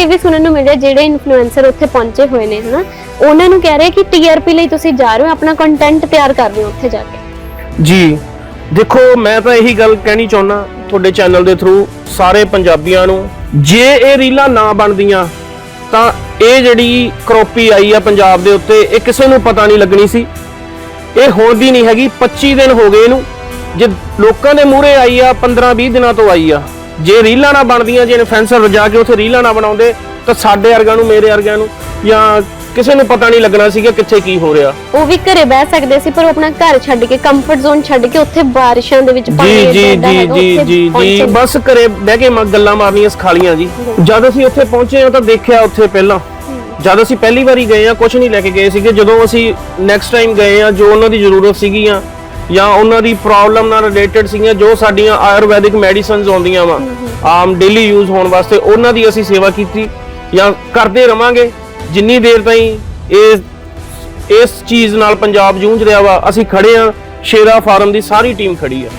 ਇਹ ਵੀ ਸੁਣਨ ਨੂੰ ਮਿਲਿਆ ਜਿਹੜੇ ਇਨਫਲੂਐਂਸਰ ਉੱਥੇ ਪਹੁੰਚੇ ਹੋਏ ਨੇ, ਹਨਾ? ਉਹਨਾਂ ਨੂੰ ਕਹਿ ਰਹੇ ਕਿ ਟੀਆਰਪੀ ਲਈ ਤੁਸੀਂ ਜਾ ਰਹੇ ਹੋ, ਆਪਣਾ ਕੰਟੈਂਟ ਤਿਆਰ ਕਰ ਰਹੇ ਹੋ ਉੱਥੇ ਜਾ ਕੇ। ਜੀ, ਦੇਖੋ, ਮੈਂ ਤਾਂ ਇਹੀ ਗੱਲ ਕਹਿਣੀ ਚਾਹੁੰਦਾ ਤੁਹਾਡੇ ਚੈਨਲ ਦੇ ਥਰੂ ਸਾਰੇ ਪੰਜਾਬੀਆਂ ਨੂੰ, ਜੇ ਇਹ ਰੀਲਾਂ ਨਾ ਬਣਦੀਆਂ, ਤਾਂ ਇਹ ਜਿਹੜੀ ਕਰੋਪੀ ਆਈ ਆ ਪੰਜਾਬ ਦੇ ਉੱਤੇ, ਇਹ ਕਿਸੇ ਨੂੰ ਪਤਾ ਨਹੀਂ ਲੱਗਣੀ ਸੀ। ਇਹ ਹੋਰ ਦੀ ਨਹੀਂ ਹੈਗੀ 25 ਦਿਨ ਹੋ ਗਏ ਇਹਨੂੰ, ਜੇ ਲੋਕਾਂ ਦੇ ਮੂਹਰੇ ਆਈ ਆ 15 20 ਦਿਨਾਂ ਤੋਂ ਆਈ ਆ। ਜੇ ਰੀਲਾਂ ਨਾ ਬਣਦੀਆਂ ਜੇ ਇਨਫਲੂਐਂਸਰ ਜਾ ਕੇ ਉੱਥੇ ਰੀਲਾਂ ਨਾ ਬਣਾਉਂਦੇ ਤਾਂ ਸਾਡੇ ਵਰਗਿਆਂ ਨੂੰ ਮੇਰੇ ਵਰਗਿਆਂ ਨੂੰ ਜਾਂ ਕਿਸੇ ਨੂੰ ਪਤਾ ਨਹੀਂ ਲੱਗਣਾ ਸੀਗਾ ਕਿੱਥੇ ਕੀ ਹੋ ਰਿਹਾ। ਉਹ ਵੀ ਘਰੇ ਬਹਿ ਸਕਦੇ ਸੀ ਪਰ ਉਹ ਆਪਣਾ ਘਰ ਛੱਡ ਕੇ ਕੰਫਰਟ ਜ਼ੋਨ ਛੱਡ ਕੇ ਉੱਥੇ ਬਾਰਿਸ਼ਾਂ ਦੇ ਵਿੱਚ ਪਾਣੀ ਜੀ ਜੀ ਜੀ ਜੀ ਜੀ ਜੀ। ਬਸ ਘਰੇ ਬਹਿ ਕੇ ਮ- ਗੱਲਾਂ ਮਾਰਨੀਆਂ ਸਿਖਾਲੀਆਂ ਜੀ। ਜਦ ਅਸੀਂ ਉੱਥੇ ਪਹੁੰਚੇ ਹਾਂ ਤਾਂ ਦੇਖਿਆ ਉੱਥੇ ਪਹਿਲਾਂ। ਜਦ ਅਸੀਂ ਪਹਿਲੀ ਵਾਰੀ ਗਏ ਆ ਕੁਝ ਨਹੀਂ ਲੈ ਕੇ ਗਏ ਸੀਗੇ। ਜਦੋਂ ਅਸੀਂ ਨੈਕਸਟ ਟਾਈਮ ਗਏ ਆ ਜੋ ਉਹਨਾਂ ਦੀ ਜ਼ਰੂਰਤ ਸੀਗੀਆਂ ਜਾਂ ਉਹਨਾਂ ਦੀ ਪ੍ਰੋਬਲਮ ਨਾਲ ਰਿਲੇਟਡ ਸੀਗੀਆਂ ਜੋ ਸਾਡੀਆਂ ਆਯੁਰਵੈਦਿਕ ਮੈਡੀਸਿਨਸ ਆਉਂਦੀਆਂ ਵਾ। ਆਮ ਡੇਲੀ ਯੂਜ਼ ਹੋਣ ਵਾਸਤੇ ਉਹਨਾਂ ਦੀ ਅਸੀਂ ਸੇਵਾ ਕੀਤੀ ਜਾਂ ਕਰਦੇ ਰਵਾਂਗੇ। ਜਿੰਨੀ ਦੇਰ ਤਾਈਂ ਇਹ, ਇਸ ਚੀਜ਼ ਨਾਲ ਪੰਜਾਬ ਜੂਝ ਰਿਹਾ ਵਾ, ਅਸੀਂ ਖੜੇ ਆ। ਸ਼ੇਰਾ ਫਾਰਮ ਦੀ ਸਾਰੀ ਟੀਮ ਖੜੀ ਆ।